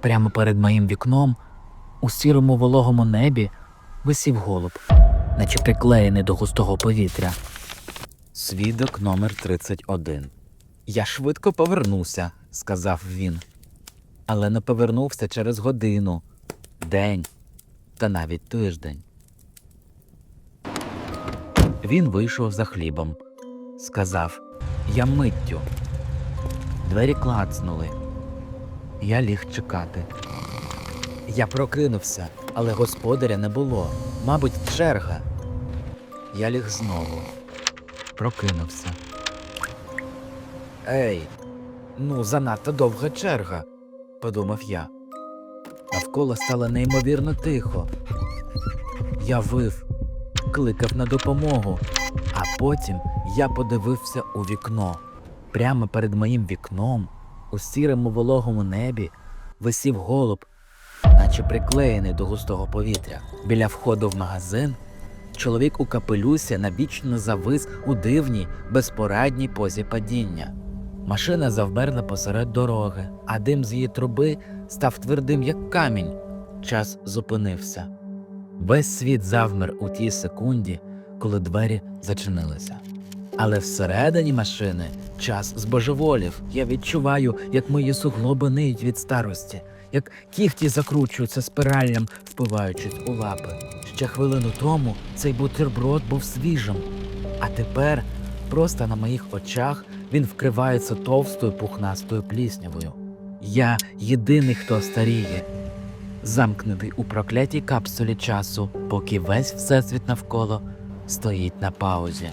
Прямо перед моїм вікном, у сірому вологому небі, висів голуб, наче приклеєний до густого повітря. Свідок номер 31. Я швидко повернуся, сказав він. Але не повернувся через годину, день та навіть тиждень. Він вийшов за хлібом. Сказав Я миттю. Двері клацнули. Я ліг чекати. Я прокинувся, але господаря не було. Мабуть, черга. Я ліг знову. Прокинувся. Ей, ну занадто довга черга, подумав я. Навколо стало неймовірно тихо. Я вив, кликав на допомогу, а потім я подивився у вікно. Прямо перед моїм вікном, у сірому вологому небі, висів голуб, наче приклеєний до густого повітря. Біля входу в магазин чоловік у капелюсі набічно завис у дивній, безпорадній позі падіння. Машина завмерла посеред дороги, а дим з її труби став твердим, як камінь. Час зупинився. Весь світ завмер у тій секунді, коли двері зачинилися. Але всередині машини час збожеволів. Я відчуваю, як мої суглоби ниють від старості, як кіхті закручуються спираллям, впиваючись у лапи. Ще хвилину тому цей бутерброд був свіжим, а тепер просто на моїх очах він вкривається товстою пухнастою пліснявою. Я єдиний, хто старіє, замкнутий у проклятій капсулі часу, поки весь всесвіт навколо стоїть на паузі.